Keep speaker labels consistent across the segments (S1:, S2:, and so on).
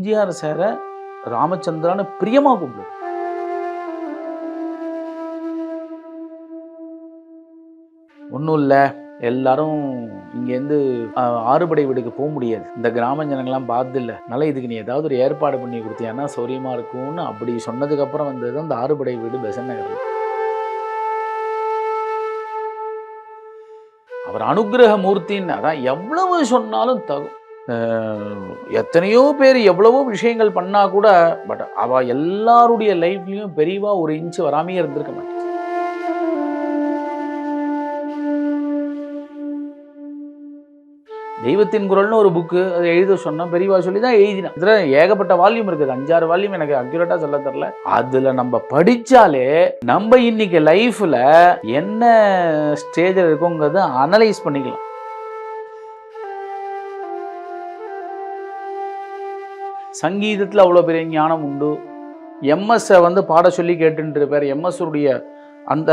S1: எம்ஜிஆர் சாரை ராமச்சந்திரான பிரியமாக கும்பிடு ஒன்றும் இல்லை எல்லாரும் இங்கேருந்து ஆறுபடை வீடுக்கு போக முடியாது. இந்த கிராம ஜனங்கள்லாம் பார்த்து இல்லை அதனால இதுக்கு நீ ஏதாவது ஒரு ஏற்பாடு பண்ணி கொடுத்தியான்னா சௌரியமாக இருக்கும்னு அப்படி சொன்னதுக்கப்புறம் வந்தது தான் இந்த ஆறுபடை வீடு பெசன் நகர் அவர் அனுக்கிரக மூர்த்தின்னு அதான் எவ்வளவு சொன்னாலும் தகும் எத்தனையோ பேர் எவ்வளவோ விஷயங்கள் பண்ணால் கூட பட் அவ எல்லாருடைய லைஃப்லேயும் பெரியவா ஒரு இன்ச் வராமையே இருந்திருக்க மாட்டேன் தெய்வத்தின் குரல்னு ஒரு புக்கு அதை எழுத சொன்னோம் பெரியவா சொல்லி தான் எழுதினேன். இதில் ஏகப்பட்ட வால்யூம் இருக்குது அஞ்சாறு வால்யூம் எனக்கு அக்யூரேட்டாக சொல்ல தெரில அதில் நம்ம படித்தாலே நம்ம இன்னைக்கு லைஃப்பில் என்ன ஸ்டேஜில் இருக்கோங்கிறத அனலைஸ் பண்ணிக்கலாம். சங்கீதத்தில் அவ்வளோ பெரிய ஞானம் உண்டு. எம்எஸ்ஸை வந்து பாட சொல்லி கேட்டுட்டு இருப்பார். எம்எஸ்சுடைய அந்த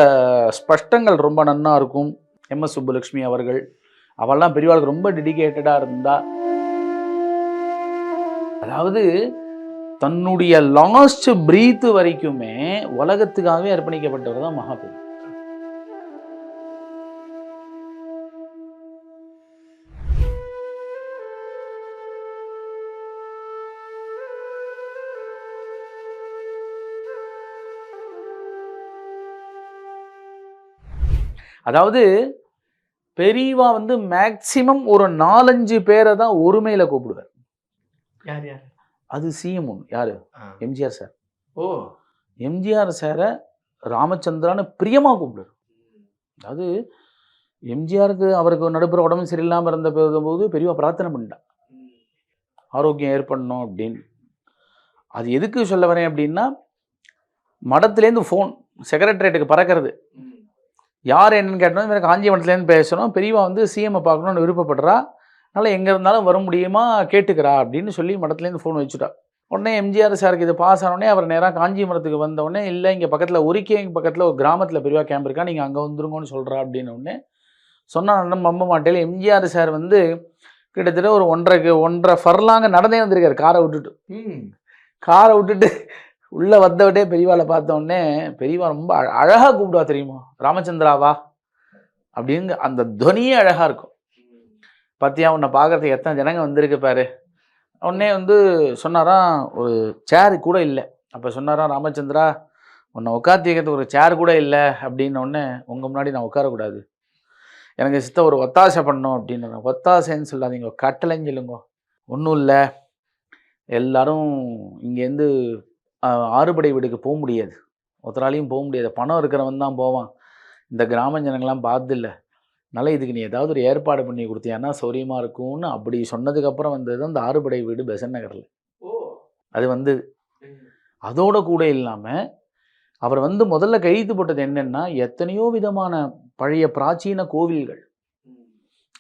S1: ஸ்பஷ்டங்கள் ரொம்ப நன்னா இருக்கும். எம்எஸ் சுப்புலட்சுமி அவர்கள். அவெல்லாம் பெரியவாளுக்கு ரொம்ப டெடிக்கேட்டடாக இருந்தா. அதாவது தன்னுடைய லாஸ்ட் பிரீத்து வரைக்குமே உலகத்துக்காகவே அர்ப்பணிக்கப்பட்டவர் தான் மகாபெரி அதாவது பெரியவா வந்து மேக்சிமம் ஒரு நாலஞ்சு பேரை தான் ஒருமையில கூப்பிடுவார்.
S2: யார் யார்?
S1: அது சிஎம் ஒன்று யாரு? எம்ஜிஆர் சார்
S2: ஓ.
S1: எம்ஜிஆர் சாரை ராமச்சந்திரான்னு பிரியமா கூப்பிடுவார். அதாவது எம்ஜிஆருக்கு அவருக்கு நடுப்புற உடம்பு சரியில்லாமல் இருந்த போது பெரியவா பிரார்த்தனை பண்ணிட்டா ஆரோக்கியம் ஏற்படணும் அப்படின்னு. அது எதுக்கு சொல்ல வரேன் அப்படின்னா மடத்துலேருந்து ஃபோன் செக்ரட்டரியேட்டுக்கு பறக்கிறது. யார் என்னன்னு கேட்டோம். எனக்கு காஞ்சிபுரத்துலேருந்து பேசணும் பெரியவா வந்து சிஎம்ஐ பார்க்கணும்னு விருப்பப்படுறா. அதனால் எங்கே இருந்தாலும் வர முடியுமா? கேட்டுக்கிறா அப்படின்னு சொல்லி மடத்துலேருந்து ஃபோன் வச்சுட்டா. உடனே எம்ஜிஆர் சாருக்கு இது பாஸ் ஆனோடனே அவர் நேராக காஞ்சிபுரத்துக்கு வந்த உடனே இல்லை இங்கே பக்கத்தில் ஒரிக்கே பக்கத்தில் ஒரு கிராமத்தில் பெரியவா கேம்ப் இருக்கா? நீங்கள் அங்கே வந்துருங்கன்னு சொல்கிறா அப்படின்னு சொன்னால் நம்ப மாட்டேன். எம்ஜிஆர் சார் வந்து கிட்டத்தட்ட ஒரு ஒன்றரை ஒன்றரை ஃபர்லாங்க நடந்தே வந்திருக்காரு. காரை விட்டுட்டு.
S2: ம்.
S1: காரை விட்டுட்டு உள்ளே வந்தவட்டே பெரியவாளை பார்த்தோடனே பெரியவா ரொம்ப அழ- கூப்பிடுவா தெரியுமா? ராமச்சந்திராவா அப்படிங்க அந்த துவனியே அழகாக இருக்கும். பார்த்தியா உன்னை பார்க்கறதுக்கு எத்தனை ஜனங்க வந்திருக்கு பாரு. உடனே வந்து சொன்னாராம் ஒரு சேர் கூட இல்லை. அப்போ சொன்னாராம் ராமச்சந்திரா உன்னை உட்காத்தி வைக்கிறதுக்கு ஒரு சேர் கூட இல்லை. அப்படின்ன உடனே உங்கள் முன்னாடி நான் உட்காரக்கூடாது. எனக்கு சித்த ஒரு ஒத்தாசை பண்ணோம் அப்படின்னு ஒத்தாசைன்னு சொல்லாதீங்க. கட்டளைன்னு சொல்லுங்க. ஒன்றும் இல்லை. எல்லாரும் இங்கேருந்து ஆறுபடை வீடுக்கு போக முடியாது. ஒருத்தராலையும் போக முடியாது. பணம் இருக்கிறவன் தான் போவான். இந்த கிராம ஜனங்கள்லாம் பார்த்து இல்லை. அதனால இதுக்கு நீ ஏதாவது ஒரு ஏற்பாடு பண்ணி கொடுத்தியான்னா சௌரியமாக இருக்கும்னு அப்படி சொன்னதுக்கப்புறம் வந்தது இந்த ஆறுபடை வீடு பெசன் நகரில்.
S2: ஓ!
S1: அது வந்து அதோட கூட இல்லாமல் அவர் வந்து முதல்ல கைது போட்டது என்னன்னா எத்தனையோ விதமான பழைய பிராச்சீன கோவில்கள்.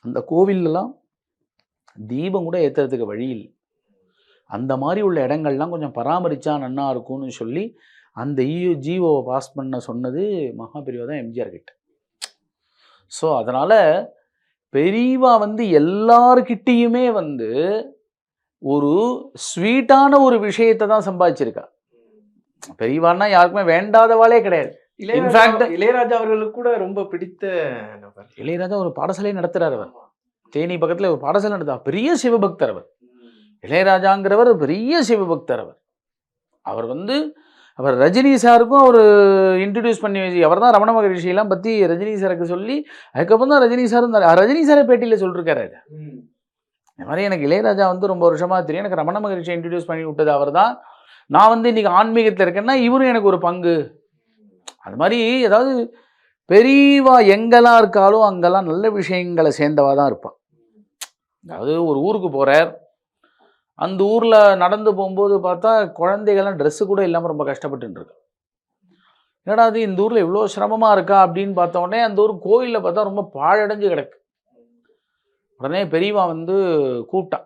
S1: அந்த கோவில்லாம் தீபம் கூட ஏற்றுறதுக்கு வழி இல்லை. அந்த மாதிரி உள்ள இடங்கள்லாம் கொஞ்சம் பராமரிச்சா நன்னா இருக்கும்னு சொல்லி அந்த இயு ஜிஓவை பாஸ் பண்ண சொன்னது மகாபெரிவா தான் எம்ஜிஆர் கிட்ட. ஸோ அதனால் பெரியவா வந்து எல்லார்கிட்டேயுமே வந்து ஒரு ஸ்வீட்டான ஒரு விஷயத்தை தான் சம்பாதிச்சிருக்கா. பெரியவான்னா யாருக்குமே வேண்டாதவாளே கிடையாது. fact-
S2: இளையராஜா அவர்களுக்கு கூட ரொம்ப பிடித்த
S1: இளையராஜா ஒரு பாடசாலையை நடத்துறார் அவர். தேனி பக்கத்தில் ஒரு பாடசாலை நடத்தா பெரிய சிவபக்தர் அவர். இளையராஜாங்கிறவர் பெரிய சிவபக்தர் அவர் அவர் வந்து அவர் ரஜினி சாருக்கும் அவர் இன்ட்ரடியூஸ் பண்ணி வச்சு அவர் தான் ரமண மகரிஷியெல்லாம் பற்றி ரஜினி சாருக்கு சொல்லி அதுக்கப்புறம் தான் ரஜினி சார் இருந்தார் ரஜினி சாரை பேட்டியில் சொல்லிருக்காரு அது. இந்த மாதிரி எனக்கு இளையராஜா வந்து ரொம்ப வருஷமாக தெரியும். எனக்கு ரமண மகரிஷியை இன்ட்ரடியூஸ் பண்ணி விட்டது அவர் தான் நான் வந்து இன்னைக்கு ஆன்மீகத்தில் இருக்கேன்னா இவரும் எனக்கு ஒரு பங்கு. அது மாதிரி ஏதாவது பெரியவா எங்கெல்லாம் இருக்காளோ அங்கெல்லாம் நல்ல விஷயங்களை சேர்ந்தவா தான் இருப்பாள் அதாவது ஒரு ஊருக்கு போகிறார் அந்த ஊரில் நடந்து போகும்போது பார்த்தா குழந்தைகள்லாம் ட்ரெஸ்ஸு கூட இல்லாமல் ரொம்ப கஷ்டப்பட்டுட்டு இருக்கு என்னடா அது இந்த ஊரில் இவ்வளோ சிரமமாக இருக்கா அப்படின்னு பார்த்தோடனே அந்த ஊர் கோயிலில் பார்த்தா ரொம்ப பாழடைஞ்சு கிடக்கு. உடனே பெரியவா வந்து கூப்பிட்டா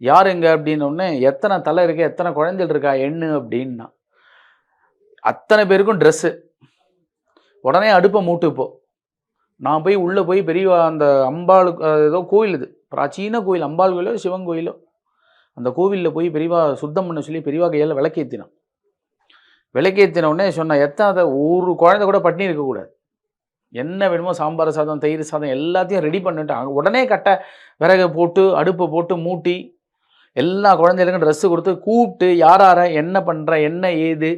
S1: யார் எங்கே அப்படின்னோடனே எத்தனை தலை இருக்கு எத்தனை குழந்தைகள் இருக்கா எண்ணு? அப்படின்னா அத்தனை பேருக்கும் ட்ரெஸ்ஸு உடனே அடுப்பை மூட்டுப்போ நான் போய் உள்ளே போய் பெரியவா அந்த அம்பாளுக்கு ஏதோ கோயில் இது பிராச்சீன கோயில் அம்பாள் கோயிலோ சிவன் கோயிலோ அந்த கோவிலில் போய் பெரியவா சுத்தம் பண்ண சொல்லி பெரியவா கையால் விளக்கேற்றினான் விளக்கேற்றின உடனே சொன்ன எத்தாத ஒரு குழந்தை கூட பட்டினி இருக்கக்கூடாது என்ன வேணுமோ சாம்பார் சாதம் தயிர் சாதம் எல்லாத்தையும் ரெடி பண்ணிட்டாங்க உடனே கட்ட விறகு போட்டு அடுப்பை போட்டு மூட்டி எல்லா குழந்தைகளுக்கும் ட்ரெஸ்ஸு கொடுத்து கூப்பிட்டு யார் யார என்ன பண்ணுற என்ன ஏது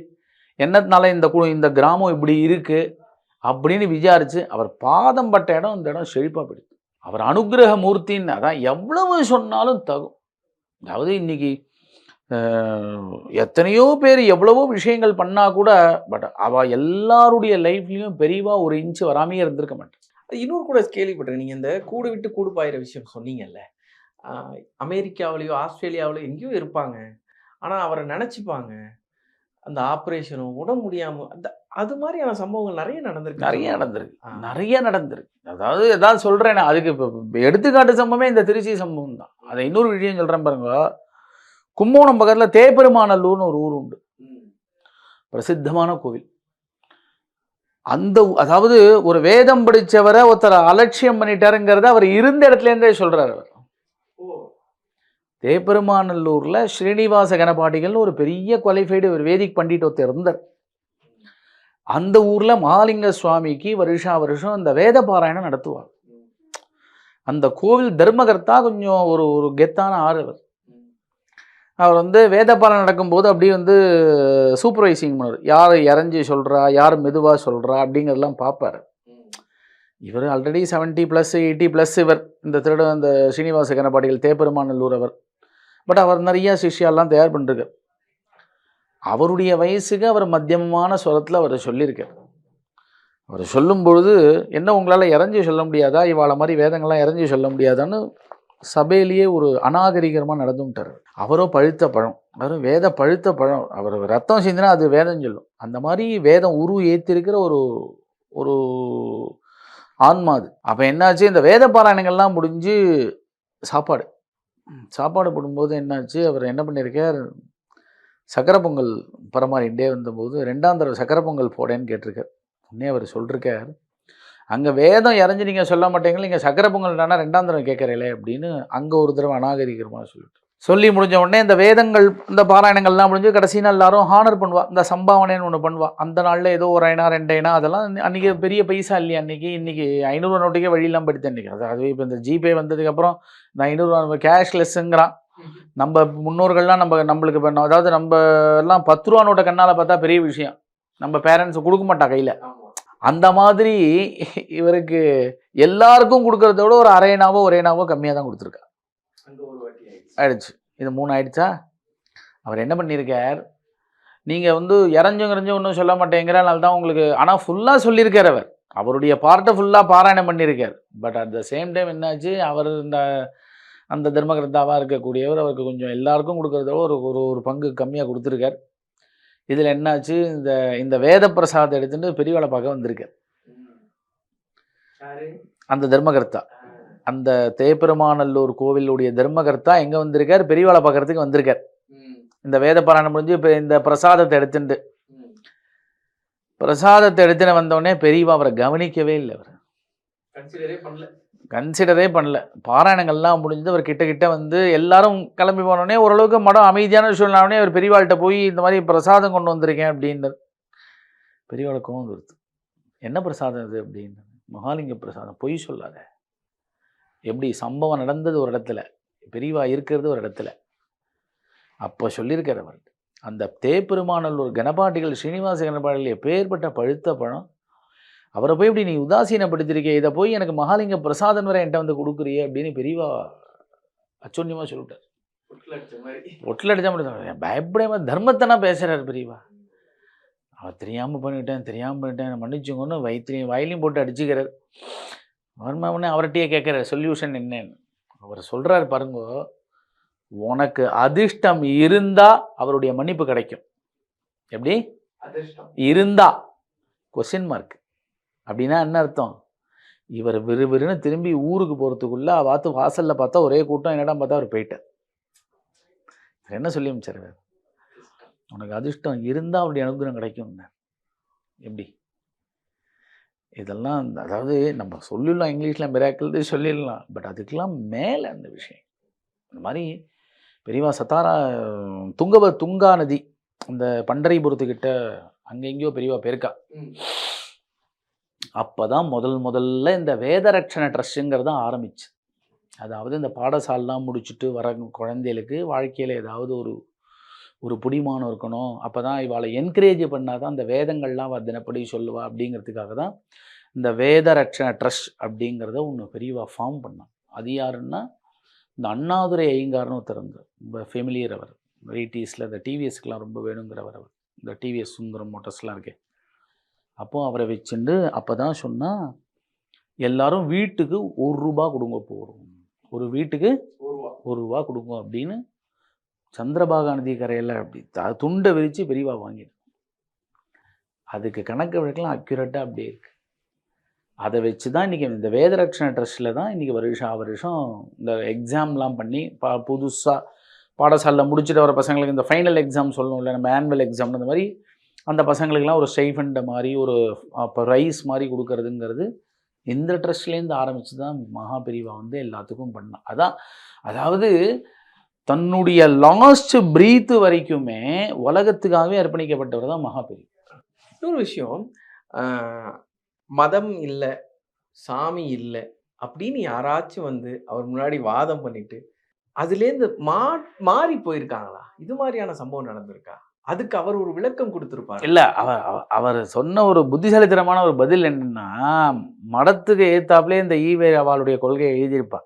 S1: என்னத்தினால இந்த கு இந்த கிராமம் இப்படி இருக்குது அப்படின்னு விசாரித்து அவர் பாதம் பட்ட இடம் இந்த இடம் செழிப்பாக பிடிக்கும் அவர் அனுக்கிரக மூர்த்தின்னு அதான் எவ்வளவு சொன்னாலும் தகும். அதாவது இன்னைக்கு எத்தனையோ பேர் எவ்வளவோ விஷயங்கள் பண்ணா கூட பட் அவ எல்லாருடைய லைஃப்லயும் பெரியவா ஒரு இன்ச்சு வராமையே இருந்திருக்க மாட்டேன்.
S2: அது இன்னொரு கூட கேள்விப்பட்டிருக்கேன். நீங்க இந்த கூடு விட்டு கூடு பாயிற விஷயம் சொன்னீங்கல்ல அமெரிக்காவிலயோ ஆஸ்திரேலியாவிலயோ எங்கேயோ இருப்பாங்க. ஆனா அவரை நினைச்சுப்பாங்க. அந்த ஆப்ரேஷனும் உடம்பு முடியாம அந்த அது மாதிரியான சம்பவங்கள் நிறைய நடந்திருக்கு.
S1: நிறைய நடந்திருக்கு. நிறைய நடந்திருக்கு. அதாவது ஏதாவது சொல்றேன் அதுக்கு இப்போ எடுத்துக்காட்டு சம்பவமே இந்த திருச்சி சம்பவம் தான். அதை இன்னொரு விஷயம் சொல்றேன் பாருங்க. கும்போணம் பக்கத்துல தேப்பெருமாநல்லூர்னு ஒரு ஊர் உண்டு. பிரசித்தமான கோவில். அந்த அதாவது ஒரு வேதம் படிச்சவரை ஒருத்தர் அலட்சியம் பண்ணிட்டாருங்கிறத அவர் இருந்த இடத்துல இருந்தே சொல்றாரு அவர்.
S2: ஓ.
S1: தேப்பெருமாநல்லூர்ல ஸ்ரீனிவாச கணபாடிகள்னு ஒரு பெரிய குவாலிஃபைடு ஒரு வேதிக் பண்டிட் ஒருத்தர் இருந்தார். அந்த ஊரில் மகாலிங்க சுவாமிக்கு வருஷா வருஷம் அந்த வேத பாராயணம் நடத்துவார் அந்த கோவில் தர்மகர்த்தா கொஞ்சம் ஒரு ஒரு கெத்தான ஆறு அவர். அவர் வந்து வேத பாராயணம் நடக்கும்போது அப்படியே வந்து சூப்பர்வைசிங் பண்ணுவார். யார் இறஞ்சி சொல்கிறா யார் மெதுவாக சொல்கிறா அப்படிங்கிறதெல்லாம் பார்ப்பாரு இவர் already seventy plus eighty plus இவர். இந்த திருட அந்த ஸ்ரீனிவாச கணப்பாடிகள் தேப்பெருமாநல்லூர் அவர். பட் அவர் நிறையா சிஷ்யாலாம் தயார் பண்ணிருக்கார். அவருடைய வயசுக்கு அவர் மத்தியமமான சுரத்தில் அவர் சொல்லியிருக்கார். அவர் சொல்லும் பொழுது என்ன உங்களால் இறஞ்சி சொல்ல முடியாதா? இவாள மாதிரி வேதங்கள்லாம் இறஞ்சி சொல்ல முடியாதான்னு சபையிலேயே ஒரு அநாகரிகமாக நடந்துட்டார் அவரோ பழுத்த பழம் அவரும் வேத பழுத்த பழம். அவர் ரத்தம் சிந்தினா அது வேதம் சொல்லும். அந்த மாதிரி வேதம் உரு ஏற்றிருக்கிற ஒரு ஒரு ஆன்மா அது. அப்போ என்னாச்சு? இந்த வேத பாராயணங்கள்லாம் முடிஞ்சு சாப்பாடு. சாப்பாடு போடும்போது என்னாச்சு? அவர் என்ன பண்ணியிருக்கார்? சக்கரை பொங்கல் பரமாறிண்டே வந்தபோது ரெண்டாம் தடவை சக்கரை பொங்கல் போடேன்னு கேட்டிருக்கார். உடனே அவர் சொல்லிருக்கார் அங்கே வேதம் இறஞ்சி நீங்கள் சொல்ல மாட்டீங்களா நீங்கள் சக்கரை பொங்கல் தானே ரெண்டாம் தடவை கேட்குறீங்களே அப்படின்னு அங்கே ஒரு தடவை அநாகரிகரமாக சொல்லிட்டு சொல்லி முடிஞ்ச உடனே இந்த வேதங்கள் இந்த பாராயணங்கள்லாம் முடிஞ்சு கடைசி நாள் எல்லாரும் ஹானர் பண்ணுவா இந்த சம்பாவனைன்னு ஒன்று பண்ணுவா. அந்த நாளில் ஏதோ ஒரு ஐநா ரெண்டு ஐநா அதெல்லாம் அன்றைக்கி பெரிய பைசா இல்லையா அன்றைக்கி இன்றைக்கி ஐநூறுரூவா நோட்டுக்கே வழியெல்லாம் படித்தேன் அன்றைக்கி அது அதுவே இப்போ இந்த ஜிபே வந்ததுக்கப்புறம் இந்த ஐநூறுரூவா கேஷ்லெஸ்ஸுங்கிறான் நம்ம முன்னோர்கள்லாம் நம்ம நம்மளுக்கு இப்போ அதாவது நம்ம எல்லாம் பத்து ரூபா நோட்டை கண்ணால் பார்த்தா பெரிய விஷயம். நம்ம பேரண்ட்ஸ் கொடுக்க மாட்டா கையில். அந்த மாதிரி இவருக்கு எல்லாருக்கும் கொடுக்கறத விட ஒரு அரைனாவோ ஒரேனாவோ கம்மியாக தான் கொடுத்துருக்கா
S2: ஆயிடுச்சு.
S1: இது மூணு ஆயிடுச்சா? அவர் என்ன பண்ணியிருக்கார்? நீங்கள் வந்து இறஞ்சும் இறஞ்சும் ஒன்றும் சொல்ல மாட்டேங்கிறனால தான் உங்களுக்கு ஆனால் ஃபுல்லாக சொல்லியிருக்கார் அவர். அவருடைய பார்ட்டை ஃபுல்லாக பாராயணம் பண்ணியிருக்கார். But at the same time என்னாச்சு? அவர் இந்த அந்த தர்மகர்த்தாவாக இருக்கக்கூடியவர் அவருக்கு கொஞ்சம் எல்லாருக்கும் கொடுக்கறத ஒரு ஒரு ஒரு பங்கு கம்மியாக கொடுத்துருக்கார். இதில் என்னாச்சு? இந்த இந்த வேத பிரசாதம் எடுத்துட்டு பெரியவளை பார்க்க வந்திருக்கார் அந்த தர்மகர்த்தா. அந்த தேப்பெருமாநல்லூர் கோவிலுடைய தர்மகர்த்தா எங்கே வந்திருக்கார்? பெரியவளை பார்க்கறதுக்கு வந்திருக்கார். இந்த வேத பாராயணம் முடிஞ்சு இப்போ இந்த பிரசாதத்தை எடுத்துட்டு பிரசாதத்தை எடுத்துன்னு வந்தோடனே பெரியவா அவரை கவனிக்கவே இல்லை அவர்.
S2: கன்சிடரே பண்ணல.
S1: பாராயணங்கள்லாம் முடிஞ்சது அவர் கிட்ட கிட்ட வந்து எல்லாரும் கிளம்பி போனோடனே ஓரளவுக்கு மடம் அமைதியான சூழ்நிலை அவர் பெரியவாள்கிட்ட போய் இந்த மாதிரி பிரசாதம் கொண்டு வந்திருக்கேன் அப்படின்னு பெரியவாளை கோவம் வருது என்ன பிரசாதம் இது? அப்படின்னு மகாலிங்க பிரசாதம். பொய் சொல்லாத. எப்படி? சம்பவம் நடந்தது ஒரு இடத்துல. பெரியவா இருக்கிறது ஒரு இடத்துல. அப்போ சொல்லியிருக்கார் அவர். அந்த தேப்பெருமானல்லூர் கணபாட்டிகள் ஸ்ரீனிவாச கணபாட்டிகள் எப்பேற்பட்ட பழுத்த பழம் அவரை போய் இப்படி நீ உதாசீனப்படுத்திருக்கே இதை போய் எனக்கு மகாலிங்க பிரசாதம் வரை என்கிட்ட வந்து கொடுக்குறியே அப்படின்னு பெரியவா அச்சொன்னியமாக சொல்லிட்டார் ஒட்டில் அடிச்சா மட்டும் பயப்படாம தர்மத்தைனா பேசுகிறார் பெரியவா. அவர் தெரியாமல் பண்ணிட்டேன் தெரியாமல் பண்ணிட்டேன் மன்னிச்சுங்கன்னு வயிற்றுலையும் வாயிலையும் போட்டு அடிச்சுக்கிறார். வருமானே அவர்கிட்டயே கேட்குறாரு சொல்யூஷன் என்னன்னு? அவர் சொல்கிறாரு பாருங்க உனக்கு அதிர்ஷ்டம் இருந்தால் அவருடைய மன்னிப்பு கிடைக்கும். எப்படி? இருந்தா. கொஸ்டின் மார்க் அப்படின்னா என்ன அர்த்தம்? இவர் விறுவிறுன்னு திரும்பி ஊருக்கு போகிறதுக்குள்ளே பார்த்து வாசலில் பார்த்தா ஒரே கூட்டம் என்னடா பார்த்தா அவர் போயிட்டார். இவர் என்ன சொல்லி அமைச்சார் உனக்கு அதிர்ஷ்டம் இருந்தால் அவருடைய அனுகிரகம் கிடைக்கும் எப்படி? இதெல்லாம் அந்த- அதாவது நம்ம சொல்லிடலாம் இங்கிலீஷில் மிராக்கிள் சொல்லிடலாம். பட் அதுக்கெல்லாம் மேலே அந்த விஷயம். இந்த மாதிரி பெரியவா சத்தாரா துங்கப துங்கா நதி அந்த பண்டரிபுரத்துக்கிட்ட அங்கே எங்கேயோ பெரியவா அப்போ தான் முதல் முதல்ல இந்த வேதரட்சண ட்ரஸ்ட்டுங்கிறது ஆரம்பிச்சு. அதாவது இந்த பாடசாலாம் முடிச்சுட்டு வர குழந்தைகளுக்கு வாழ்க்கையில் ஏதாவது ஒரு ஒரு புடிமானம் இருக்கணும். அப்போ தான் இவாளை என்கரேஜ் பண்ணால் தான் இந்த வேதங்கள்லாம் அவள் தினப்படி சொல்லுவா அப்படிங்கிறதுக்காக தான் இந்த வேதரட்சண ட்ரஸ்ட் அப்படிங்கிறத ஒன்று பெரியவா ஃபார்ம் பண்ணான் அது யாருன்னா இந்த அண்ணாதுரை ஐயங்கார்னு ஒருத்தர் இருந்தார். ரொம்ப ஃபெமிலியர் அவர். எயிட்டிஸில் இந்த டிவிஎஸ்க்கெலாம் ரொம்ப வேணுங்கிறவர் அவர். இந்த டிவிஎஸ் சுந்தரம் மோட்டர்ஸ்லாம் இருக்கேன் அப்போ அவரை வச்சுண்டு அப்போ தான் சொன்னால் எல்லாரும் வீட்டுக்கு ஒரு ரூபா கொடுங்க போகிறோம் ஒரு வீட்டுக்கு ஒரு ரூபா. கொடுங்க அப்படின்னு சந்திரபாகா நதி கரையில் அப்படி த- துண்டை விரித்து பெரியவா வாங்கிடும் அதுக்கு கணக்கு வழக்கெல்லாம் அக்யூரேட்டாக அப்படியே இருக்கு. அதை வச்சு தான் இன்றைக்கி இந்த வேதரட்சண ட்ரஸ்ட்டில் தான் இன்றைக்கி வருஷம் வருஷம் இந்த எக்ஸாம்லாம் பண்ணி பா புதுசாக பாடசாலையில் முடிச்சுட்டு வர பசங்களுக்கு இந்த ஃபைனல் எக்ஸாம் சொல்லணும்ல நம்ம ஆனுவல் எக்ஸாம் அந்த மாதிரி அந்த பசங்களுக்கெல்லாம் ஒரு ஸ்டைஃபண்டை மாதிரி ஒரு அப்போ ரைஸ் மாதிரி கொடுக்கறதுங்கிறது இந்த ட்ரஸ்ட்லேருந்து ஆரம்பித்து தான் மகா பெரியவா வந்து எல்லாத்துக்கும் பண்ணான் அதான் அதாவது தன்னுடைய லாஸ்ட் பிரீத்து வரைக்குமே உலகத்துக்காகவே அர்ப்பணிக்கப்பட்டவர் தான் மகா
S2: இன்னொரு விஷயம் மதம் இல்லை சாமி இல்லை அப்படின்னு யாராச்சும் வந்து அவர் முன்னாடி வாதம் பண்ணிட்டு அதுலேருந்து மா மாறி போயிருக்காங்களா? இது மாதிரியான சம்பவம் நடந்திருக்கா? அதுக்கு அவர் ஒரு விளக்கம் கொடுத்துருப்பாரு.
S1: இல்லை அவர் அவ- அவர் சொன்ன ஒரு புத்திசாலித்தனமான ஒரு பதில் என்னன்னா மடத்துக்கு ஏத்தாப்புலே இந்த ஈவே அவளுடைய கொள்கையை எழுதியிருப்பா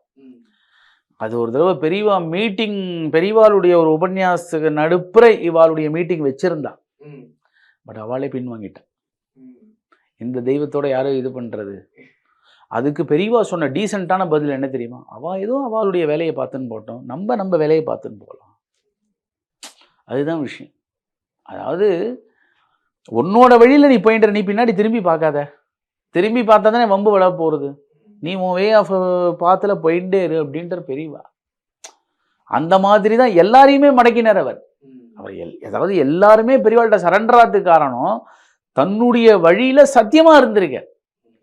S1: அது ஒரு தடவை பெரியவா மீட்டிங் பெரியவாளுடைய ஒரு உபன்யாசத்துக்கு நடுப்புற இவாளுடைய மீட்டிங் வச்சிருந்தா. பட் அவளே பின்வாங்கிட்டான் இந்த தெய்வத்தோட யாரும் இது பண்ணுறது அதுக்கு பெரியவா சொன்ன டீசெண்டான பதில் என்ன தெரியுமா? அவள் ஏதோ அவளுடைய வேலையை பார்த்துன்னு போட்டோம். நம்ம நம்ம வேலையை பார்த்துன்னு போகலாம். அதுதான் விஷயம். அதாவது உன்னோட வழியில் நீ போயின்ற நீ பின்னாடி திரும்பி பார்க்காத. திரும்பி பார்த்தா தானே வம்பு விழ போகிறது நீ உன் வே ஆஃப் பாத்தில் போயிட்டே இரு அப்படின்ற பெரியவா. அந்த மாதிரி தான் எல்லாரையுமே மடக்கினார் அவர். அவர் எல் அதாவது எல்லாருமே பெரியவாள்கிட்ட சரண்டர் ஆகிறதுக்கு காரணம் தன்னுடைய வழியில சத்தியமா இருந்திருக்க.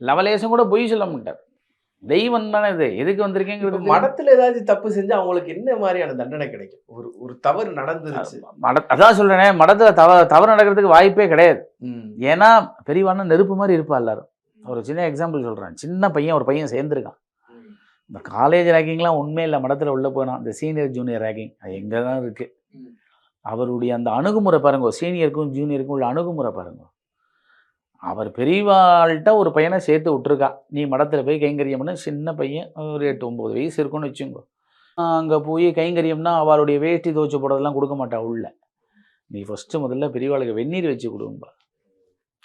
S1: லவலேசம் கூட பொய் சொல்ல மாட்டார். தெய்வம் தானே இது? எதுக்கு வந்திருக்கேங்கிறது
S2: மடத்துல ஏதாச்சும் தப்பு செஞ்சா அவங்களுக்கு என்ன மாதிரியான தண்டனை கிடைக்கும்? ஒரு ஒரு தவறு நடந்துருச்சு.
S1: மட அதான் சொல்றேனே மடத்துல தவ தவறு நடக்கிறதுக்கு வாய்ப்பே கிடையாது. ஏன்னா பெரியவான நெருப்பு மாதிரி இருப்பா எல்லாரும். ஒரு சின்ன எக்ஸாம்பிள் சொல்றேன். சின்ன பையன் ஒரு பையன் சேர்ந்துருக்கான். இந்த காலேஜ் ரேக்கிங்லாம் உண்மை இல்லை. மடத்துல உள்ள போனான். இந்த சீனியர் ஜூனியர் ரேக்கிங் அது எங்கே தான் இருக்கு.
S2: ம்.
S1: அவருடைய அந்த அணுகுமுறை பாருங்க. சீனியருக்கும் ஜூனியருக்கும் உள்ள அணுகுமுறை பாருங்க. அவர் பெரியவாள்கிட்ட ஒரு பையனை சேர்த்து விட்டுருக்கா. நீ மடத்தில் போய் கைங்கரியம்னு சின்ன பையன் ஒரு எட்டு ஒம்பது வயசு இருக்குன்னு வச்சுக்கோ. அங்கே போய் கைங்கரியம்னா அவளுடைய வேஷ்டி துவச்சி போடுறதெல்லாம் கொடுக்க மாட்டா உள்ள. நீ ஃபஸ்ட்டு முதல்ல பெரியவாளுக்கு வெந்நீர் வச்சு கொடுங்கப்பா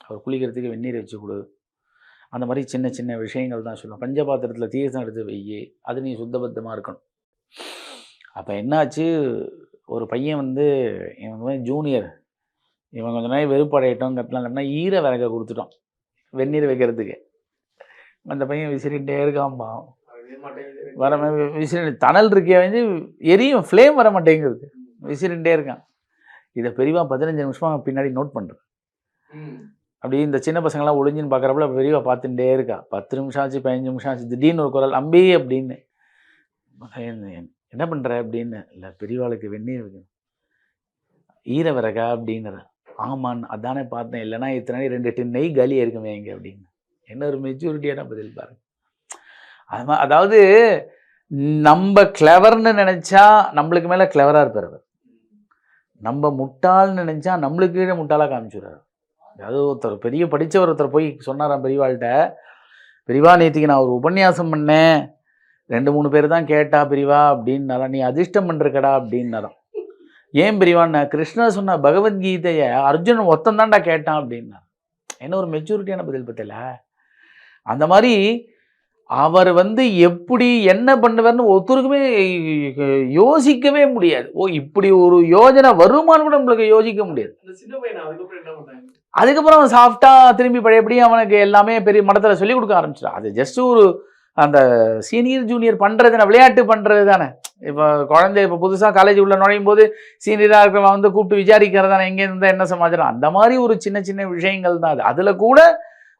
S1: அவர் குளிக்கிறதுக்கு வெந்நீர் வச்சு கொடு. அந்த மாதிரி சின்ன சின்ன விஷயங்கள் தான் சொல்லுவோம் பஞ்சபாத்திரத்தில் தீர்த்தம் எடுத்து வெய்யி அது நீ சுத்தபத்தமாக இருக்கணும். அப்போ என்னாச்சு? ஒரு பையன் வந்து இவன் வந்து ஜூனியர் இவன் கொஞ்ச நாள் கட்டலாம்னா ஈர விறக கொடுத்துட்டோம் வெந்நீர் வைக்கிறதுக்கு. அந்த பையன் விசிறிகிட்டே இருக்காம்பா வர விசிறி தணல் இருக்கே வந்து எரியும் ஃப்ளேம் வர மாட்டேங்கிறது விசிறிகிட்டே இருக்கான். இதை பெரியவா பதினஞ்சு நிமிஷமாக பின்னாடி நோட் பண்ணுறேன் அப்படி இந்த சின்ன பசங்களாம் ஒளிஞ்சுன்னு பார்க்குறப்பல பெரியவா பார்த்துட்டே இருக்கா. பத்து நிமிஷம் ஆச்சு பதினஞ்சு நிமிஷம் ஆச்சு திடீர்னு ஒரு குரல் அம்பி அப்படின்னு. என்ன பண்ணுற அப்படின்னு. இல்லை பெரியவாளுக்கு வெந்நீர் வைக்கணும். ஈர விறகா அப்படிங்கிற ஆமான்னு அதானே பார்த்தேன். இல்லைன்னா இத்தனை ரெண்டு டின் நெய் காலியாக இருக்குமே இங்கே அப்படின்னு. என்ன ஒரு மெச்சூரிட்டியான பதில் பாருங்க. அது அதாவது நம்ம கிளவர்னு நினச்சா நம்மளுக்கு மேலே கிளவராக இருப்பார் அவர். நம்ம முட்டாள்னு நினச்சா நம்மளுக்கு கீழே முட்டாளாக காமிச்சுடுறாரு அதாவது ஒருத்தர் பெரிய படித்தவர் ஒருத்தர் போய் சொன்னாராம் பெரியவாள்கிட்ட பெரியவா நேற்றுக்கு நான் ஒரு உபன்யாசம் பண்ணேன். ரெண்டு மூணு பேர் தான் கேட்டா பிரிவா அப்படின்னாரா. நீ அதிர்ஷ்டம் பண்ணிருக்கடா அப்படின்னாராம். ஏன் பெரியவான்னு கிருஷ்ணர் சொன்ன பகவத்கீதையை அர்ஜுனன் ஒத்தம் தான்டா கேட்டான் அப்படின்னா. என்ன ஒரு மெச்சூரிட்டியான பதில் பத்தில? அந்த மாதிரி அவர் வந்து எப்படி என்ன பண்ணுவார்னு ஒருத்தருக்குமே யோசிக்கவே முடியாது. ஓ இப்படி ஒரு யோஜனை வருமானு கூட நம்மளுக்கு யோசிக்க முடியாது.
S2: அதுக்கப்புறம்
S1: அவன் சாஃப்டா திரும்பி பழையபடி அவனுக்கு எல்லாமே பெரிய மடத்தில் சொல்லி கொடுக்க ஆரம்பிச்சிட்டான். அது ஜஸ்ட் ஒரு அந்த சீனியர் ஜூனியர் பண்றது என்ன விளையாட்டு பண்றது தானே. இப்போ குழந்தை இப்போ புதுசாக காலேஜ் உள்ள நுழையும் போது சீனியராக இருக்கிறவன் வந்து கூப்பிட்டு விசாரிக்கிறது தானே எங்கே இருந்தால் என்ன சமாச்சாரம்? அந்த மாதிரி ஒரு சின்ன சின்ன விஷயங்கள் தான் அது. அதில் கூட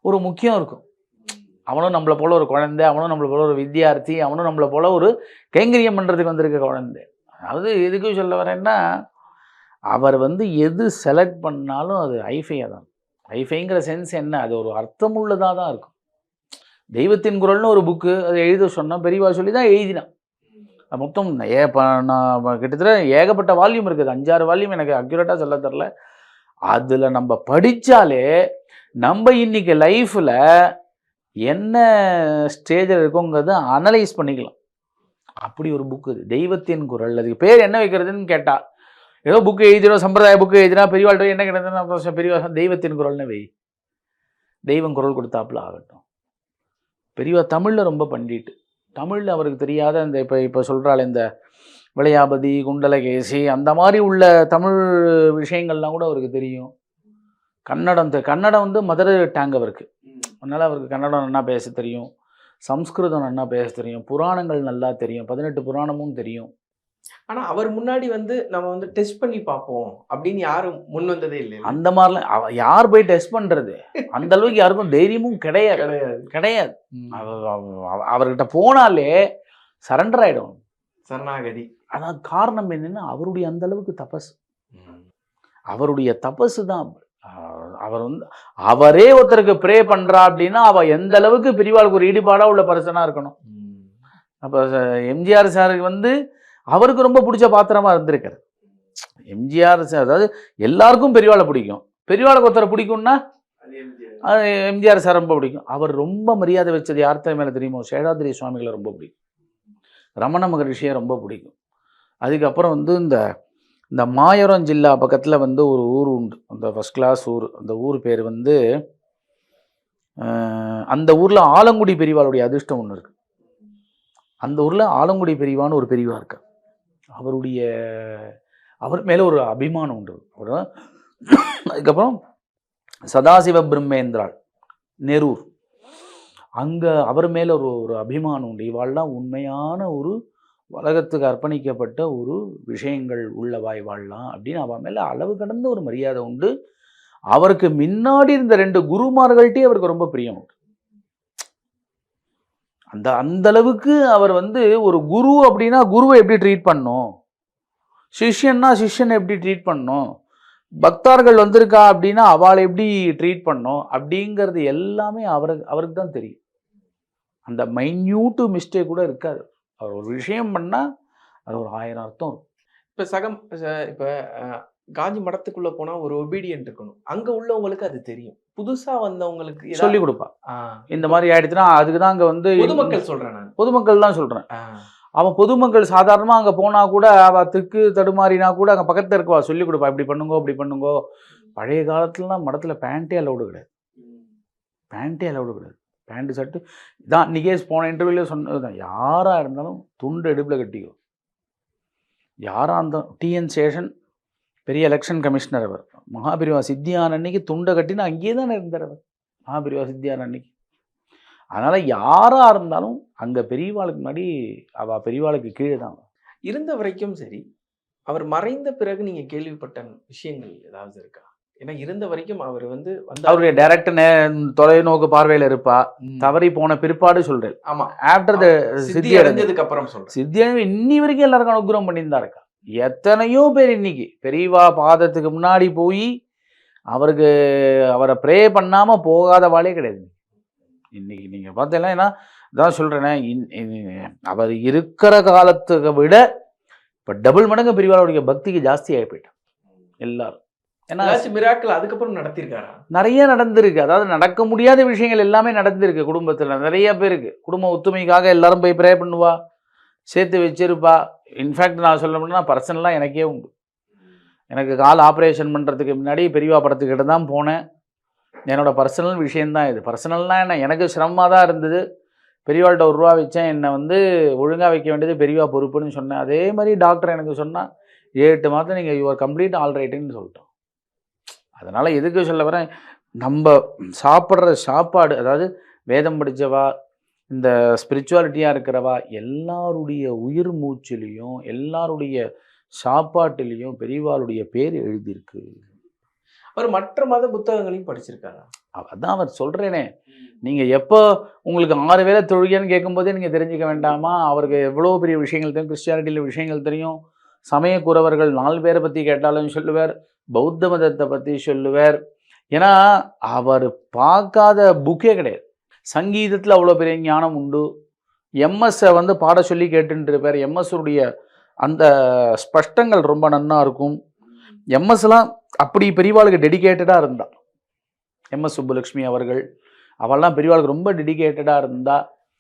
S1: ஒரு முக்கியம் இருக்கும். அவனும் நம்மளை போல் ஒரு குழந்தை அவனும் நம்மளை போல் ஒரு வித்தியார்த்தி அவனும் நம்மளை போல் ஒரு கைங்கரியம் பண்ணுறதுக்கு வந்திருக்க குழந்தை. அதாவது எதுக்கும் சொல்ல வரேன்னா அவர் வந்து எது செலக்ட் பண்ணாலும் அது ஐஃபையாக தான். ஐஃபைங்கிற சென்ஸ் என்ன? அது ஒரு அர்த்தமுள்ளதாக தான் இருக்கும். தெய்வத்தின் குரல்னு ஒரு புக்கு அதை எழுத சொன்னால் பெரியவா சொல்லி தான் எழுதினான். மொத்தம் ஏ நான் கிட்டத்தட்ட ஏகப்பட்ட வால்யூம் இருக்குது. அஞ்சாறு வால்யூம் எனக்கு அக்யூரேட்டாக சொல்ல தெரில அதில் நம்ம படித்தாலே நம்ம இன்னைக்கு லைஃப்பில் என்ன ஸ்டேஜில் இருக்கோங்கிறத அனலைஸ் பண்ணிக்கலாம். அப்படி ஒரு புக்கு இது. தெய்வத்தின் குரல். அதுக்கு பேர் என்ன வைக்கிறதுன்னு கேட்டால் ஏதோ புக்கு எழுதிடும் சம்பிரதாய புக்கு எழுதினா பெரியவாழ்கிட்ட என்ன கிடையாது பெரியவா தெய்வத்தின் குரல்னு வை. தெய்வம் குரல் கொடுத்தாப்புல ஆகட்டும். பெரியவா தமிழில் ரொம்ப பண்டிட்டு. தமிழில் அவருக்கு தெரியாத இந்த இப்போ இப்போ சொல்கிறாள் இந்த விளையாபதி குண்டலகேசி அந்த மாதிரி உள்ள தமிழ் விஷயங்கள்லாம் கூட அவருக்கு தெரியும். கன்னடம் தெ- கன்னடம் வந்து மதுரை டேங் அவருக்கு. அதனால் அவருக்கு கன்னடம் நல்லா பேச தெரியும். சம்ஸ்கிருதம் நல்லா பேச தெரியும். புராணங்கள் நல்லா தெரியும். பதினெட்டு புராணமும் தெரியும்.
S2: ஆனா அவர் முன்னாடி வந்து நம்ம வந்து டெஸ்ட் பண்ணி பார்ப்போம் அப்படின்னு யாரும் முன் வந்ததே இல்லை
S1: அந்த மாதிரிலாம் யார் போய் டெஸ்ட் பண்ணுறது அந்த அளவுக்கு யாருக்கும் தைரியமும் கிடையாது.
S2: கிடையாது.
S1: கிடையாது. அவ- அவ- அவ- அவர்கிட்ட போனாலே சரண்டர் ஆகிடும்
S2: சரணாகதி.
S1: அதான் காரணம் என்னன்னா அவருடைய அந்த அளவுக்கு தபஸ் அவருடைய தபசு தான் அவர் வந்து அவரே ஒருத்தருக்கு ப்ரே பண்றா அப்படின்னா அவ எந்த அளவுக்கு பெரியவாளுக்கு ஒரு ஈடுபாடா உள்ள பர்சனா இருக்கணும். அப்போ எம்ஜிஆர் சாருக்கு வந்து அவருக்கு ரொம்ப பிடிச்ச பாத்திரமா இருந்திருக்காரு எம்ஜிஆர் அதாவது எல்லாருக்கும் பெரியவாளை பிடிக்கும். பெரியவாளுக்கு ஒருத்தரை பிடிக்கும்னா எம்ஜிஆர் சார் ரொம்ப பிடிக்கும். அவர் ரொம்ப மரியாதை வச்சது யார்த்த மேலே தெரியுமோ? சேஷாதிரி சுவாமிகளை ரொம்ப பிடிக்கும். ரமண மகரிஷியை ரொம்ப பிடிக்கும். அதுக்கப்புறம் வந்து இந்த இந்த மாயரம் ஜில்லா பக்கத்தில் வந்து ஒரு ஊர் உண்டு. அந்த ஃபஸ்ட் கிளாஸ் ஊர். அந்த ஊர் பேர் வந்து அந்த ஊரில் ஆலங்குடி பெரியவாளுடைய அதிர்ஷ்டம் ஒன்று இருக்குது அந்த ஊரில் ஆலங்குடி பெரியவான்னு ஒரு பெரியவா இருக்கா அவருடைய அவர் மேலே ஒரு அபிமானம் உண்டு. அவர் அதுக்கப்புறம் சதாசிவ பிரம்மேந்திராள் நெரூர். அங்கே அவர் மேலே ஒரு ஒரு அபிமானம் உண்டு. இவாள்லாம் உண்மையான ஒரு உலகத்துக்கு அர்ப்பணிக்கப்பட்ட ஒரு விஷயங்கள் உள்ளவாய் வாழலாம் அப்படின்னு அவன் மேலே அளவு கடந்த ஒரு மரியாதை உண்டு. அவருக்கு முன்னாடி இருந்த ரெண்டு குருமார்கள்ட்டே அவருக்கு ரொம்ப பிரியம் உண்டு. அந்த அந்த அளவுக்கு அவர் வந்து ஒரு குரு அப்படின்னா குருவை எப்படி ட்ரீட் பண்ணும்? சிஷ்யன்னா சிஷ்யனை எப்படி ட்ரீட் பண்ணும்? பக்தார்கள் வந்திருக்கா அப்படின்னா அவளை எப்படி ட்ரீட் பண்ணும்? அப்படிங்கிறது எல்லாமே அவருக்கு அவருக்கு தான் தெரியும். அந்த மைன்யூட்டு மிஸ்டேக் கூட இருக்காது. அவர் ஒரு விஷயம் பண்ணால் அது ஒரு ஆயிரம் அர்த்தம் இருக்கும்.
S2: இப்போ சகம் இப்போ காஞ்சி மடத்துக்குள்ளே போனால் ஒரு ஒபீடியன்ட் இருக்கணும். அங்கே உள்ளவங்களுக்கு அது தெரியும். புதுசா வந்தவங்களுக்கு
S1: சொல்லி கொடுப்பா. இந்த மாதிரி ஆயிடுச்சுன்னா அதுக்கு தான் அங்கே வந்து
S2: பொதுமக்கள் சொல்றேன் நான்.
S1: பொதுமக்கள் தான் சொல்கிறேன் அவன் பொதுமக்கள் சாதாரணமாக அங்கே போனால் கூட அவள் திக்கு தடுமாறினா கூட அங்கே பக்கத்தில் இருக்கவா சொல்லி கொடுப்பா இப்படி பண்ணுங்கோ இப்படி பண்ணுங்கோ. பழைய காலத்துலலாம் மடத்தில் பேண்ட்டே அலௌடு கிடையாது. பேண்ட்டே அலௌடு கிடையாது. பேண்ட்டு ஷர்ட்டு இதான் நிகேஷ் போன இன்டர்வியூல சொன்னது தான் யாராக இருந்தாலும் துண்டு எடுப்பில் கட்டிக்கோ. யாராக இருந்தாலும் டிஎன் சேஷன் பெரிய எலெக்ஷன் கமிஷனர் அவர். மகாபிரிவா சித்தியான அன்னைக்கு துண்டை கட்டினா அங்கேயே தானே இருந்தார் அவர். மகாபிரிவா சித்தியான அன்னைக்கு. அதனால் யாராக இருந்தாலும் அங்கே பெரியவாளுக்கு முன்னாடி அவள் பெரியவாளுக்கு கீழே தான்
S2: இருந்த வரைக்கும் சரி அவர் மறைந்த பிறகு நீங்க கேள்விப்பட்ட விஷயங்கள் ஏதாவது இருக்கா? ஏன்னா இருந்த வரைக்கும் அவர் வந்து வந்து
S1: அவருடைய டைரக்ட் தொலைநோக்கு பார்வையில் இருப்பா. தவறி போன பிற்பாடு சொல்கிறேன்
S2: ஆமா.
S1: ஆஃப்டர் த
S2: சித்தி
S1: சித்தி
S2: அடைஞ்சதுக்கு அப்புறம் சொல்றேன்.
S1: சித்தியானவி இன்னி வரைக்கும் எல்லாருக்கும் அனுகிரகம் பண்ணியிருந்தா இருக்கா எத்தனையோ பேர் இன்னைக்கு பெரியவா பாதத்துக்கு முன்னாடி போய் அவருக்கு அவரை ப்ரே பண்ணாமல் போகாத வாளே கிடையாது. இன்னைக்கு நீங்கள் பார்த்தீங்கன்னா ஏன்னா இதான் சொல்கிறேனே அவர் இருக்கிற காலத்துக்கு விட இப்போ டபுள் மடங்கு பெரியவாளுடைய பக்திக்கு ஜாஸ்தி ஆகி போயிட்டான் எல்லாரும். ஏன்னா
S2: மிராக்கள் அதுக்கப்புறம் நடத்திருக்காரா?
S1: நிறைய நடந்திருக்கு. அதாவது நடக்க முடியாத விஷயங்கள் எல்லாமே நடந்திருக்கு குடும்பத்தில். நிறைய பேருக்கு. குடும்ப ஒத்துமைக்காக எல்லாரும் போய் ப்ரே பண்ணுவா. சேர்த்து வச்சிருப்பா. இன்ஃபேக்ட் நான் சொல்லணும்னா பர்சனலாக எனக்கே உண்டு. எனக்கு கால் ஆப்ரேஷன் பண்ணுறதுக்கு முன்னாடி பெரியவா படத்துக்கிட்ட தான் போனேன். என்னோட பர்சனல் விஷயந்தான் இது. பர்சனல்னால் என்ன? எனக்கு சிரமமாக தான் இருந்தது. பெரியவாள்கிட்ட ஒரு ரூபா வச்சேன். என்னை வந்து ஒழுங்காக வைக்க வேண்டியது பெரியவா பொறுப்புன்னு சொன்னேன். அதே மாதிரி டாக்டர் எனக்கு சொன்னால் எட்டு மாதம் நீங்கள் யுவர் கம்ப்ளீட் ஆல்ரைட்டுன்னு சொல்லிட்டோம் அதனால் எதுக்கு சொல்ல வரேன்? நம்ம சாப்பிட்ற சாப்பாடு அதாவது வேதம் படித்தவா இந்த ஸ்பிரிச்சுவாலிட்டியாக இருக்கிறவா எல்லாருடைய உயிர் மூச்சிலையும் எல்லாருடைய சாப்பாட்டிலையும் பெரியவாளுடைய பேர் எழுதியிருக்கு.
S2: அவர் மற்ற மத புத்தகங்களையும் படிச்சிருக்காரா?
S1: அதான் அவர் சொல்கிறேனே நீங்கள் எப்போ உங்களுக்கு ஆறு வேளை தொழுகைன்னு கேட்கும்போதே நீங்கள் தெரிஞ்சுக்க வேண்டாமா? அவருக்கு எவ்வளோ பெரிய விஷயங்கள் தெரியும் கிறிஸ்டியானிட்டியில் விஷயங்கள் தெரியும். சமயக்குறவர்கள் நாலு பேரை பற்றி கேட்டாலும் சொல்லுவார் பௌத்த மதத்தை பற்றி சொல்லுவார். ஏன்னா அவர் பார்க்காத புக்கே கிடையாது. சங்கீதத்தில் அவ்வளோ பெரிய ஞானம் உண்டு. எம்எஸ்ஸை வந்து பாட சொல்லி கேட்டுட்டு இருப்பார். எம்எஸ்ஸுடைய அந்த ஸ்பஷ்டங்கள் ரொம்ப நன்னா இருக்கும். எம்எஸ்லாம் அப்படி பெரியவாளுக்கு டெடிகேட்டடாக இருந்தா. எம்எஸ் சுப்புலட்சுமி அவர்கள் அவள்லாம் பெரியவாளுக்கு ரொம்ப டெடிகேட்டடாக இருந்தா.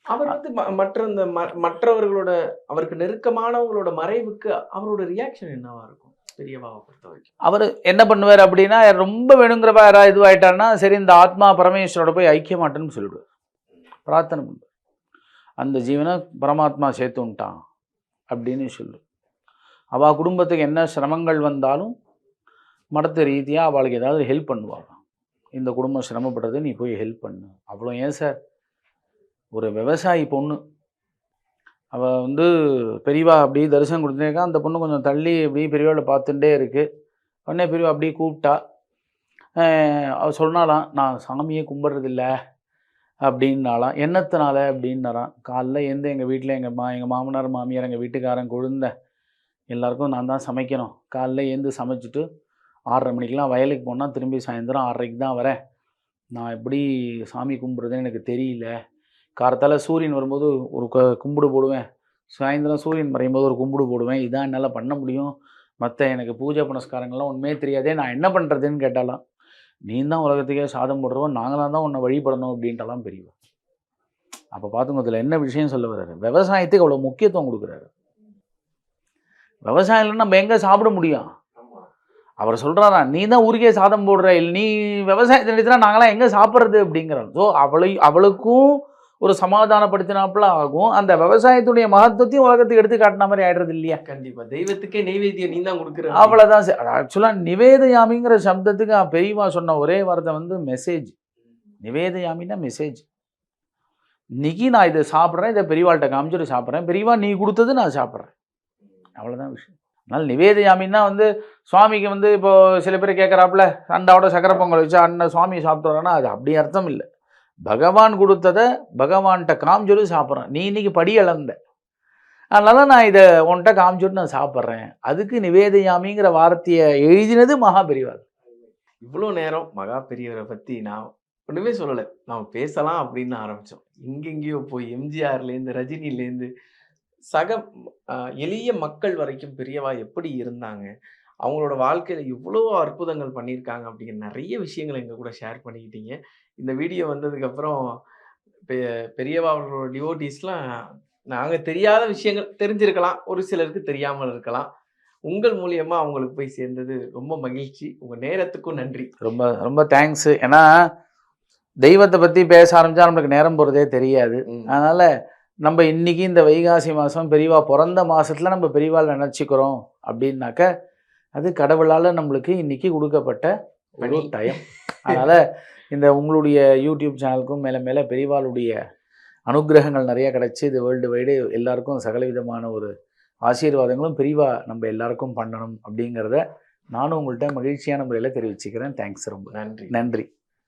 S2: அவர் வந்து மற்ற இந்த மற்றவர்களோட அவருக்கு நெருக்கமானவங்களோட மறைவுக்கு அவரோட ரியாக்ஷன் என்னவா இருக்கும்? பெரியவாவை பொறுத்த வரைக்கும்.
S1: அவர் என்ன பண்ணுவார் அப்படின்னா ரொம்ப வேணுங்கிறப்ப யாராவது இதுவாயிட்டாருன்னா சரி இந்த ஆத்மா பரமேஸ்வரோட போய் ஐக்கிய மாட்டேன்னு சொல்லிடுவார். பிரார்த்தனை பண்ணுவார் அந்த ஜீவனை பரமாத்மா சேர்த்து விட்டான் அப்படின்னு சொல்லு. அவள் குடும்பத்துக்கு என்ன சிரமங்கள் வந்தாலும் மடத்து ரீதியாக அவளுக்கு ஏதாவது ஹெல்ப் பண்ணுவாள் இந்த குடும்பம் சிரமப்படுறது நீ போய் ஹெல்ப் பண்ணு. அவ்வளோ ஏன் சார் ஒரு விவசாயி பொண்ணு. அவள் வந்து பெரியவா அப்படியே தரிசனம் கொடுத்துருக்கா அந்த பொண்ணு கொஞ்சம் தள்ளி அப்படியே பெரியவாளை பார்த்துட்டே இருக்குது உடனே பெரியவா அப்படியே கூப்பிட்டா அவள் சொன்னாலாம் நான் சாமியே கும்பிட்றதில்ல. அப்படின்னாலாம் என்னத்தினால? அப்படின்னாராம். காலைல எழுந்து எங்கள் வீட்டில் எங்கள் மா எங்கள் மாமனார் மாமியார் எங்கள் வீட்டுக்காரன் குழந்த எல்லாருக்கும் நான் தான் சமைக்கணும். காலைல எழுந்து சமைச்சிட்டு ஆறரை மணிக்கெலாம் வயலுக்கு போனால் திரும்பி சாயந்தரம் ஆறரைக்கு தான் வரேன். நான் எப்படி சாமி கும்பிட்றதுன்னு எனக்கு தெரியல. காரத்தால் சூரியன் வரும்போது ஒரு க கும்பிடு போடுவேன். சாயந்தரம் சூரியன் மறையும் போது ஒரு கும்பிடு போடுவேன். இதான் என்னால் பண்ண முடியும். மற்ற எனக்கு பூஜை புனஸ்காரங்கள்லாம் ஒன்றுமே தெரியாதே நான் என்ன பண்ணுறதுன்னு கேட்டாலாம் நீ தான் உலகத்துக்கே சாதம் போடுறவன் நாங்களாம் தான் உன்னை வழிபடணும் அப்படின்ட்டுலாம் பெரியவா அப்போ பார்த்துங்க இதில் என்ன விஷயம் சொல்ல வர்றாரு? விவசாயத்துக்கு அவ்வளோ முக்கியத்துவம் கொடுக்குறாரு. விவசாயம் நம்ம எங்கே சாப்பிட முடியும்? அவர் சொல்கிறாரா நீ தான் ஊருக்கே சாதம் போடுற இல்லை நீ விவசாயத்தை நிறுத்தினா நாங்களாம் எங்கே சாப்பிட்றது? அப்படிங்கிறார். ஸோ அவளை அவளுக்கும் ஒரு சமாதானப்படுத்தினாப்புல ஆகும். அந்த விவசாயத்துடைய மகத்துவத்தையும் உலகத்துக்கு எடுத்து காட்டின மாதிரி ஆயிடுறது இல்லையா?
S2: கண்டிப்பா. தெய்வத்துக்கே நெய்வேத்தியம் நீ தான் கொடுக்குற
S1: அவ்வளோதான் ஆக்சுவலாக நிவேதயாமிங்கிற சப்தத்துக்கு பெரியவா சொன்ன ஒரே வார்த்தை வந்து மெசேஜ் நிவேதயாமின்னா மெசேஜ் இன்னைக்கு நான் இதை சாப்பிட்றேன். இதை பெரியவாள்கிட்ட காமிச்சிட்டு சாப்பிட்றேன். பெரியவா நீ கொடுத்தது நான் சாப்பிட்றேன். அவ்வளோதான் விஷயம். அதனால் நிவேதயாமின்னா வந்து சுவாமிக்கு வந்து இப்போ சில பேர் கேட்குறாப்புல அண்டாவோட சக்கரை பொங்கல் வச்சு அண்ணன் சுவாமி சாப்பிட்டு வரான்னா அது அப்படி அர்த்தம் இல்லை. பகவான் கொடுத்ததை பகவான்கிட்ட காமிச்சொல்லி சாப்பிட்றேன். நீ இன்றைக்கி படி இழந்த. அதனால நான் இதை உன்கிட்ட காமிச்சிட்டு நான் சாப்பிட்றேன். அதுக்கு நிவேதயாமிங்கிற வார்த்தையை எழுதினது மகா பெரியவர்
S2: இவ்வளோ நேரம் மகா பெரியவரை பற்றி நான் ஒன்றுமே சொல்லலை. நம்ம பேசலாம் அப்படின்னு ஆரம்பித்தோம் எங்கெங்கேயோ போய் எம்ஜிஆர்லேருந்து ரஜினிலேருந்து சக எளிய மக்கள் வரைக்கும் பெரியவா எப்படி இருந்தாங்க? அவங்களோட வாழ்க்கையில இவ்வளோ அற்புதங்கள் பண்ணியிருக்காங்க அப்படிங்கிற நிறைய விஷயங்களை எங்க கூட ஷேர் பண்ணிக்கிட்டீங்க. இந்த வீடியோ வந்ததுக்கப்புறம் பெ பெரியவா அவர்களோட டிவோட்டிஸ்லாம் நாங்கள் தெரியாத விஷயங்கள் தெரிஞ்சிருக்கலாம். ஒரு சிலருக்கு தெரியாமல் இருக்கலாம். உங்கள் மூலியமா அவங்களுக்கு போய் சேர்ந்தது ரொம்ப மகிழ்ச்சி. உங்க நேரத்துக்கும் நன்றி.
S1: ரொம்ப ரொம்ப தேங்க்ஸு ஏன்னா தெய்வத்தை பற்றி பேச ஆரம்பித்தா நம்மளுக்கு நேரம் போகிறதே தெரியாது. அதனால் நம்ம இன்னைக்கு இந்த வைகாசி மாதம் பெரியவா பிறந்த மாதத்தில் நம்ம பெரியவாள் நினச்சிக்கிறோம் அப்படின்னாக்க அது கடவுளால் நம்மளுக்கு இன்னைக்கு கொடுக்கப்பட்ட ஒரு. டைம் அதனால் இந்த உங்களுடைய யூடியூப் சேனலுக்கும் மேலே மேலே பெரியவாளுடைய அனுக்கிரகங்கள் நிறைய கிடைச்சி இது வேர்ல்டு வைடு எல்லாருக்கும் சகல விதமான ஒரு ஆசீர்வாதங்களும் பெரியவா நம்ம எல்லாருக்கும் பண்ணணும் அப்படிங்கிறத நானும் உங்கள்கிட்ட மகிழ்ச்சியான முறையில் தெரிவிச்சுக்கிறேன். தேங்க்ஸ் ரொம்ப.
S2: நன்றி.
S1: நன்றி.